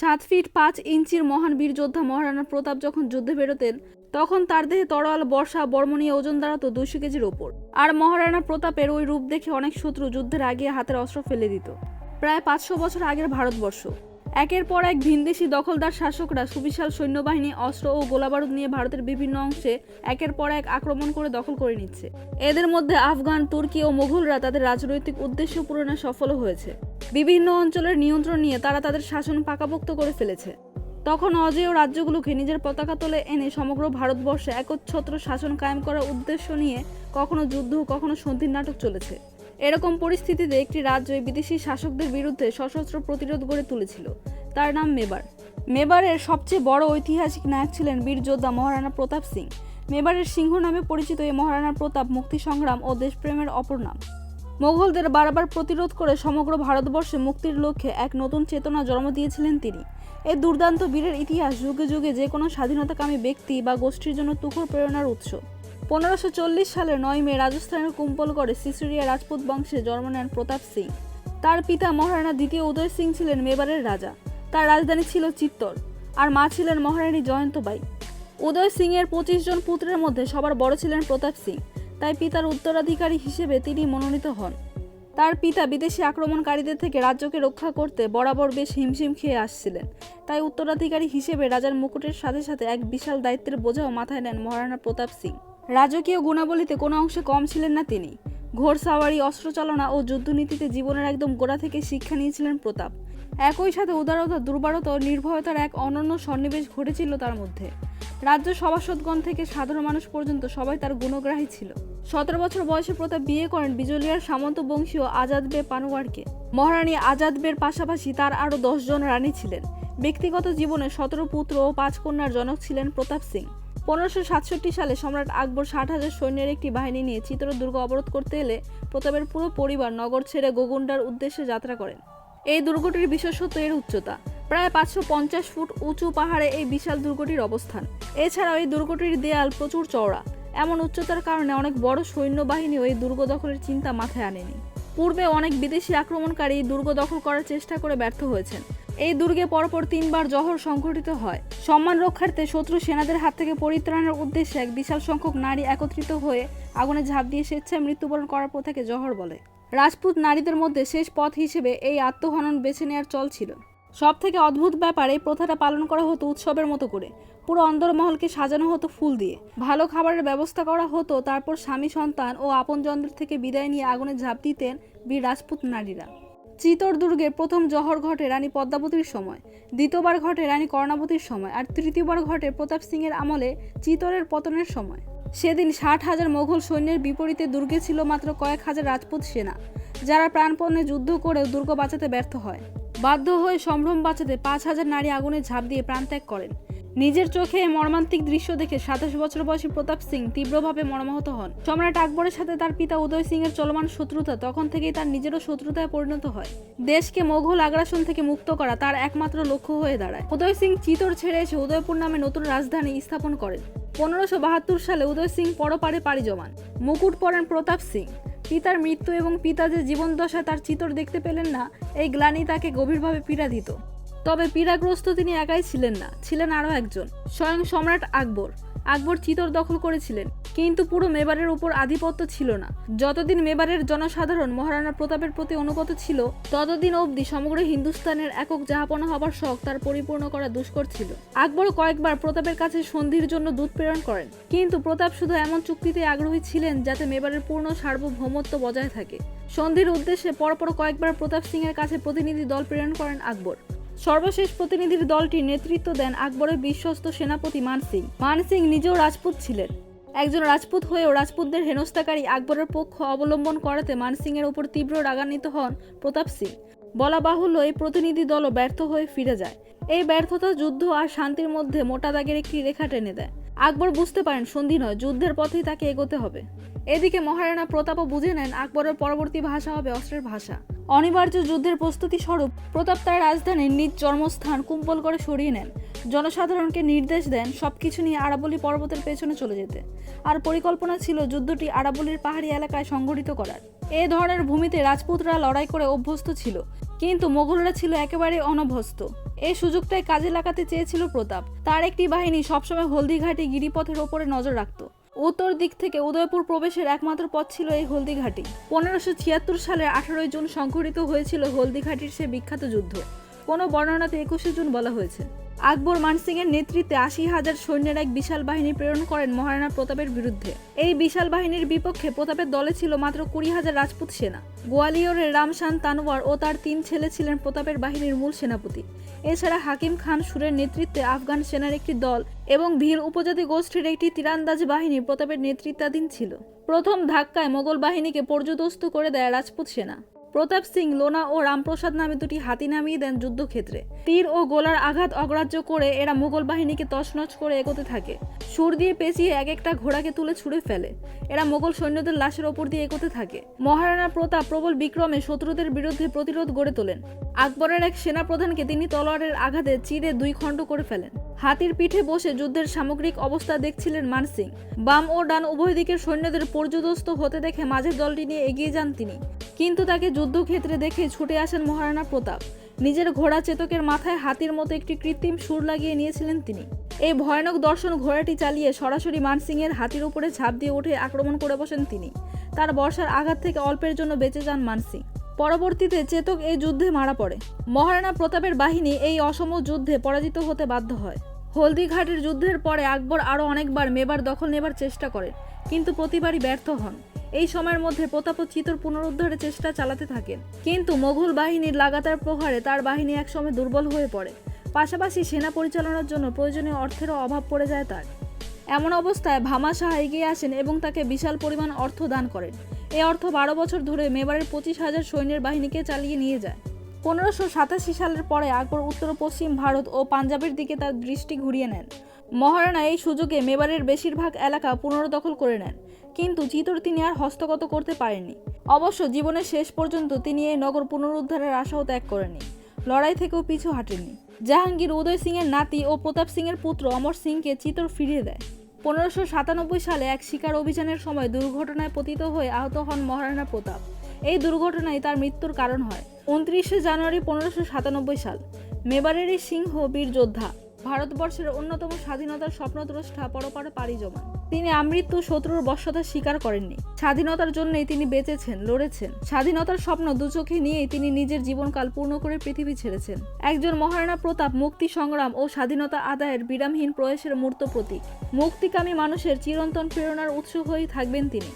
সাত ফিট পাঁচ ইঞ্চির মহান বীর যোদ্ধা মহারানা প্রতাপ যখন যুদ্ধে বেরোতেন, তখন তার দেহে তরোয়াল, বর্ষা বর্মনীয় ওজন দাঁড়াতো দুইশো কেজির ওপর। আর মহারানা প্রতাপের ওই রূপ দেখে অনেক শত্রু যুদ্ধের আগে হাতের অস্ত্র ফেলে দিত। প্রায় পাঁচশো বছর আগের ভারতবর্ষ। একের পর এক ভিনদেশি দখলদার শাসকরা সুবিশাল সৈন্যবাহিনী, অস্ত্র ও গোলাবারুদ নিয়ে ভারতের বিভিন্ন অংশে একের পর এক আক্রমণ করে দখল করে নিচ্ছে। এদের মধ্যে আফগান, তুর্কি ও মোগলরা তাদের রাজনৈতিক উদ্দেশ্য পূরণে সফল হয়েছে। বিভিন্ন অঞ্চলের নিয়ন্ত্রণ নিয়ে তারা তাদের শাসন পাকাপোক্ত করে ফেলেছে। তখন অজেয় রাজ্যগুলোকে নিজের পতাকা তোলে এনে সমগ্র ভারতবর্ষে একচ্ছত্র শাসন কায়েম করার উদ্দেশ্য নিয়ে কখনো যুদ্ধ, কখনো সন্ধির নাটক চলেছে। এরকম পরিস্থিতিতে একটি রাজ্য বিদেশি শাসকদের বিরুদ্ধে সশস্ত্র প্রতিরোধ গড়ে তুলেছিল। তার নাম মেবার। মেবারের সবচেয়ে বড় ঐতিহাসিক নায়ক ছিলেন বীর যোদ্ধা মহারানা প্রতাপ সিং। মেবারের সিংহ নামে পরিচিত এই মহারানা প্রতাপ মুক্তি সংগ্রাম ও দেশপ্রেমের অপর নাম। মোগলদের বারবার প্রতিরোধ করে সমগ্র ভারতবর্ষে মুক্তির লক্ষ্যে এক নতুন চেতনা জন্ম দিয়েছিলেন তিনি। এই দুর্দান্ত বীরের ইতিহাস যুগে যুগে যে কোনো স্বাধীনতাকামী ব্যক্তি বা গোষ্ঠীর জন্য তুখর প্রেরণার উৎস। পনেরোশো সালের নয় মে রাজস্থানের কুম্পলগড়ে সিসুরিয়া রাজপুত বংশে জন্ম নেন প্রতাপ সিং। তার পিতা মহারানা দ্বিতীয় উদয় সিং ছিলেন মেবারের রাজা। তার রাজধানী ছিল চিত্তর। আর মা ছিলেন মহারানী জয়ন্তবাই। উদয় সিং এর পঁচিশ জন পুত্রের মধ্যে সবার বড় ছিলেন প্রতাপ সিং। তাই পিতার উত্তরাধিকারী হিসেবে তিনি মনোনীত হন। তার পিতা বিদেশি আক্রমণকারীদের থেকে রাজ্যকে রক্ষা করতে বরাবর বেশ হিমশিম খেয়ে আসছিলেন। তাই উত্তরাধিকারী হিসেবে রাজার মুকুটের সাথে সাথে এক বিশাল দায়িত্বের বোঝাও মাথায় নেন মহারানা প্রতাপ সিং। রাজকীয় গুণাবলীতে কোনো অংশে কম ছিলেন না তিনি। ঘোড়সাওয়ারি অস্ত্রচালনা ও যুদ্ধনীতিতে জীবনের একদম গোড়া থেকে শিক্ষা নিয়েছিলেন প্রতাপ। একই সাথে উদারতা, দুর্বলতা ও নির্ভয়তার এক অনন্য সন্নিবেশ ঘটেছিল তার মধ্যে। রাজ্য সভাসদগণ থেকে সাধারণ মানুষ পর্যন্ত সবাই তার গুণগ্রাহী ছিল। সতেরো বছর বয়সে প্রতাপ বিয়ে করেন বিজলিয়ার সামন্ত বংশীয় আজাদ বে পানোয়ারকে। মহারানী আজাদ বের পাশাপাশি তার আরও জন রানী ছিলেন। ব্যক্তিগত জীবনে সতেরো পুত্র ও পাঁচ কন্যার জনক ছিলেন প্রতাপ সিং। পনেরোশো সাতষট্টি সালে সম্রাট আকবর ষাট হাজার সৈন্যের একটি বাহিনী নিয়ে চিত্র দুর্গ অবরোধ করতে এলে প্রতাপের পুরো পরিবার নগর ছেড়ে গোগুন্ডার উদ্দেশ্যে যাত্রা করেন। এই দুর্গটির বিশেষত্ব এর উচ্চতা। প্রায় পাঁচশো পঞ্চাশ ফুট উঁচু পাহাড়ে এই বিশাল দুর্গটির অবস্থান। এছাড়াও এই দুর্গটির দেয়াল প্রচুর চওড়া। এমন উচ্চতার কারণে অনেক বড় সৈন্যবাহিনীও এই দুর্গ দখলের চিন্তা মাথায় আনেনি। পূর্বে অনেক বিদেশি আক্রমণকারী দুর্গ দখল করার চেষ্টা করে ব্যর্থ হয়েছেন। এই দুর্গে পরপর তিনবার জহর সংঘটিত হয়। সম্মান রক্ষার্থে শত্রু সেনাদের হাত থেকে পরিত্রাণের উদ্দেশ্যে এক বিশাল সংখ্যক নারী একত্রিত হয়ে আগুনে ঝাঁপ দিয়ে স্বেচ্ছায় মৃত্যুবরণ করার প্রথাকে জহর বলে। রাজপুত নারীদের মধ্যে শেষ পথ হিসেবে এই আত্মহনন বেছে নেওয়ার চল ছিল। সব থেকে অদ্ভুত ব্যাপার এই প্রথাটা পালন করা হতো উৎসবের মতো করে। পুরো অন্দরমহলকে সাজানো হতো ফুল দিয়ে। ভালো খাবারের ব্যবস্থা করা হতো, তারপর স্বামী সন্তান ও আপনজনদের থেকে বিদায় নিয়ে আগুনে ঝাঁপ দিতেন বীর রাজপুত নারীরা। চিতর দুর্গে প্রথম জহর ঘটে রানী পদ্মাবতীর সময়, দ্বিতীয়বার ঘটে রানী কর্ণাবতীর সময়, আর তৃতীয়বার ঘটে প্রতাপ সিংয়ের আমলে চিতরের পতনের সময়। সেদিন ষাট হাজার মোগল সৈন্যের বিপরীতে দুর্গে ছিল মাত্র কয়েক হাজার রাজপুত সেনা, যারা প্রাণপণে যুদ্ধ করেও দুর্গ বাঁচাতে ব্যর্থ হয়। বাধ্য হয়ে সম্ভ্রম বাঁচাতে পাঁচ হাজার নারী আগুনে ঝাঁপ দিয়ে প্রাণত্যাগ করেন। নিজের চোখে মর্মান্তিক দৃশ্য দেখে সাতাশ বছর বয়সী প্রতাপ সিং তীব্রভাবে মর্মাহত হন। সম্রাট আকবরের সাথে তার পিতা উদয় সিং এর চলমান শত্রুতা তখন থেকেই তার নিজেরও শত্রুতায় পরিণত হয়। দেশকে মোঘল আগ্রাসন থেকে মুক্ত করা তার একমাত্র লক্ষ্য হয়ে দাঁড়ায়। উদয় সিং চিতর ছেড়ে এসে উদয়পুর নামে নতুন রাজধানী স্থাপন করেন। পনেরোশো বাহাত্তর সালে উদয় সিং পরপারে পাড়ি জমান। মুকুট পরেন প্রতাপ সিং। পিতার মৃত্যু এবং পিতা যে জীবনদশায় তার চিতর দেখতে পেলেন না, এই গ্লানি তাকে গভীরভাবে পীড়া দিত পীড়াগ্রস্ত তিনি একাই ছিলেন না, ছিলেন আরও একজন, স্বয়ং সম্রাট আকবর। আকবর চিতর দখল করেছিলেন, কিন্তু পুরো মেবারের উপর আধিপত্য ছিল না। যতদিন মেবারের জনসাধারণ মহারানা প্রতাপের প্রতি অনুগত ছিল, ততদিন অবধি সমগ্র হিন্দুস্তানের একক জাহাপনা হবার শখ তার পরিপূর্ণ করা দুষ্কর ছিল। আকবর কয়েকবার প্রতাপের কাছে সন্ধির জন্য দূত প্রেরণ করেন, কিন্তু প্রতাপ শুধু এমন চুক্তিতে আগ্রহী ছিলেন যাতে মেবারের পূর্ণ সার্বভৌমত্ব বজায় থাকে। সন্ধির উদ্দেশ্যে পরপর কয়েকবার প্রতাপ সিং এর কাছে প্রতিনিধি দল প্রেরণ করেন আকবর। সর্বশেষ প্রতিনিধির দলটির নেতৃত্ব দেন আকবরের বিশ্বস্ত সেনাপতি মানসিং মানসিং নিজেও রাজপুত ছিলেন। একজন রাজপুত হয়েও রাজপুতদের হেনস্থাকারী আকবরের পক্ষ অবলম্বন করাতে মানসিংয়ের উপর তীব্র রাগান্বিত হন প্রতাপ সিং। বলা বাহুল্য, এই প্রতিনিধি দলও ব্যর্থ হয়ে ফিরে যায়। এই ব্যর্থতা, যুদ্ধ আর শান্তির মধ্যে মোটা দাগের একটি রেখা টেনে দেয়। আকবর বুঝতে পারেন সন্ধি নয়, যুদ্ধের পথেই তাকে এগোতে হবে। এদিকে মহারানা প্রতাপও বুঝে নেন আকবরের পরবর্তী ভাষা হবে অস্ত্রের ভাষা। অনিবার্য যুদ্ধের প্রস্তুতি স্বরূপ প্রতাপ তার রাজধানীর নিজ জন্মস্থান কুম্পল করে সরিয়ে নেন। জনসাধারণকে নির্দেশ দেন সবকিছু নিয়ে আরাবলি পর্বতের পেছনে চলে যেতে। আর পরিকল্পনা ছিল যুদ্ধটি আরাবলির পাহাড়ি এলাকায় সংঘটিত করার। এ ধরনের ভূমিতে রাজপুতরা লড়াই করে অভ্যস্ত ছিল। কিন্তু মোগলরা ছিল একেবারে অনভ্যস্ত। এই সুযোগটাই কাজে লাগাতে চেয়েছিল প্রতাপ। তার একটি বাহিনী সবসময় হলদিঘাটি গিরিপথের ওপরে নজর রাখত। উত্তর দিক থেকে উদয়পুর প্রবেশের একমাত্র পথ ছিল এই হলদিঘাটি। পনেরোশো ছিয়াত্তর সালে আঠারোই জুন সংঘটিত হয়েছিল হলদিঘাটির সে বিখ্যাত যুদ্ধ। কোনো বর্ণনাতে একুশে জুন বলা হয়েছে। আকবর মানসিং এর নেতৃত্বে আশি হাজার সৈন্যের এক বিশাল বাহিনী প্রেরণ করেন মহারানা প্রতাপের বিরুদ্ধে। এই বিশাল বাহিনীর বিপক্ষে প্রতাপের দলে ছিল মাত্র কুড়ি হাজার রাজপুত সেনা। গোয়ালিয়রের রামশান তানোয়ার ও তার তিন ছেলে ছিলেন প্রতাপের বাহিনীর মূল সেনাপতি। এছাড়া হাকিম খান সুরের নেতৃত্বে আফগান সেনার একটি দল এবং ভীল উপজাতি গোষ্ঠীর একটি তীরান্দাজ বাহিনী প্রতাপের নেতৃত্বাধীন ছিল। প্রথম ধাক্কায় মোগল বাহিনীকে পর্যদস্ত করে দেয় রাজপুত সেনা। প্রতাপ সিং, লোনা ও রামপ্রসাদ নামে দুটি হাতি নামিয়ে দেন যুদ্ধক্ষেত্রে। তীর ও গোলার আঘাত অগ্রাহ্য করে এরা মুঘল বাহিনীকে তছনছ করে এগোতে থাকে। সুর দিয়ে পেঁচিয়ে এক একটা ঘোড়াকে তুলে ছুঁড়ে ফেলে। এরা মোগল সৈন্যদের লাশের ওপর দিয়ে এগোতে থাকে। মহারানা প্রতাপ প্রবল বিক্রমে শত্রুদের বিরুদ্ধে প্রতিরোধ গড়ে তোলেন। আকবরের এক সেনাপ্রধানকে তিনি তলোয়ারের আঘাতে চিরে দুই খণ্ড করে ফেলেন। হাতির পিঠে বসে যুদ্ধের সামগ্রিক অবস্থা দেখছিলেন মানসিং বাম ও ডান উভয় দিকের সৈন্যদের পর্যদস্ত হতে দেখে মাঝের দলটি নিয়ে এগিয়ে যান তিনি। কিন্তু তাকে যুদ্ধক্ষেত্রে দেখে ছুটে আসেন মহারানা প্রতাপ। নিজের ঘোড়া চেতকের মাথায় হাতির মতো একটি কৃত্রিম সুর লাগিয়ে নিয়েছিলেন তিনি। এই ভয়ানক দর্শন ঘোড়াটি চালিয়ে সরাসরি মানসিংয়ের হাতির উপরে ঝাঁপ দিয়ে উঠে আক্রমণ করে বসেন তিনি। তার বর্ষার আঘাত থেকে অল্পের জন্য বেঁচে যান মানসিং পরবর্তীতে চেতক এই যুদ্ধে মারা পড়ে। মহারানা প্রতাপের বাহিনী এই অসম যুদ্ধে পরাজিত হতে বাধ্য হয়। হলদিঘাটের যুদ্ধের পরে আকবর আরও অনেকবার মেবার দখল নেবার চেষ্টা করেন, কিন্তু প্রতিবারই ব্যর্থ হন। এই সময়ের মধ্যে প্রতাপ চিতর পুনরুদ্ধারের চেষ্টা চালাতে থাকেন। কিন্তু মোঘল বাহিনীর লাগাতার প্রহারে তার বাহিনী একসময় দুর্বল হয়ে পড়ে। পাশাপাশি সেনা পরিচালনার জন্য প্রয়োজনীয় অর্থেরও অভাব পড়ে যায় তার। এমন অবস্থায় ভামা শাহ এগিয়ে আসেন এবং তাকে বিশাল পরিমাণ অর্থ দান করেন। এই অর্থ বারো বছর ধরে মেবারের পঁচিশ হাজার সৈন্যের বাহিনীকে চালিয়ে নিয়ে যায়। পনেরোশো সাতাশি সালের পরে আকবর উত্তর, পশ্চিম ভারত ও পাঞ্জাবের দিকে তার দৃষ্টি ঘুরিয়ে নেন। মহারানা এই সুযোগে মেবারের বেশিরভাগ এলাকা পুনর্দখল করে নেন, কিন্তু চিতর তিনি আর হস্তগত করতে পারেননি। অবশ্য জীবনের শেষ পর্যন্ত তিনি এই নগর পুনরুদ্ধারের আশাও ত্যাগ করেননি, লড়াই থেকেও পিছু হাঁটেননি। জাহাঙ্গীর উদয় সিংয়ের নাতি ও প্রতাপ সিংয়ের পুত্র অমর সিংকে চিতর ফিরিয়ে দেয়। পনেরোশো সাতানব্বই সালে এক শিকার অভিযানের সময় দুর্ঘটনায় পতিত হয়ে আহত হন মহারানা প্রতাপ। এই দুর্ঘটনায় তার মৃত্যুর কারণ হয়। উনত্রিশে জানুয়ারি পনেরোশো সাতানব্বই সাল। মেবারেরই সিংহ, বীর যোদ্ধা। ভারতবর্ষের অন্যতম স্বাধীনতার স্বপ্নদ্রষ্টা পরপারে পাড়ি জমান। তিনি আমৃত্যু শত্রুর বশ্যতা স্বীকার করেননি। স্বাধীনতার জন্যই তিনি বেঁচেছেন, লড়েছেন। স্বাধীনতার স্বপ্ন দুচোখে নিয়েই তিনি নিজের জীবনকাল পূর্ণ করে পৃথিবী ছেড়েছেন। একজন মহারানা প্রতাপ মুক্তি সংগ্রাম ও স্বাধীনতা আদায়ের বিরামহীন প্রয়াসের মূর্ত প্রতীক। মুক্তিকামী মানুষের চিরন্তন প্রেরণার উৎস হয়েই থাকবেন তিনি।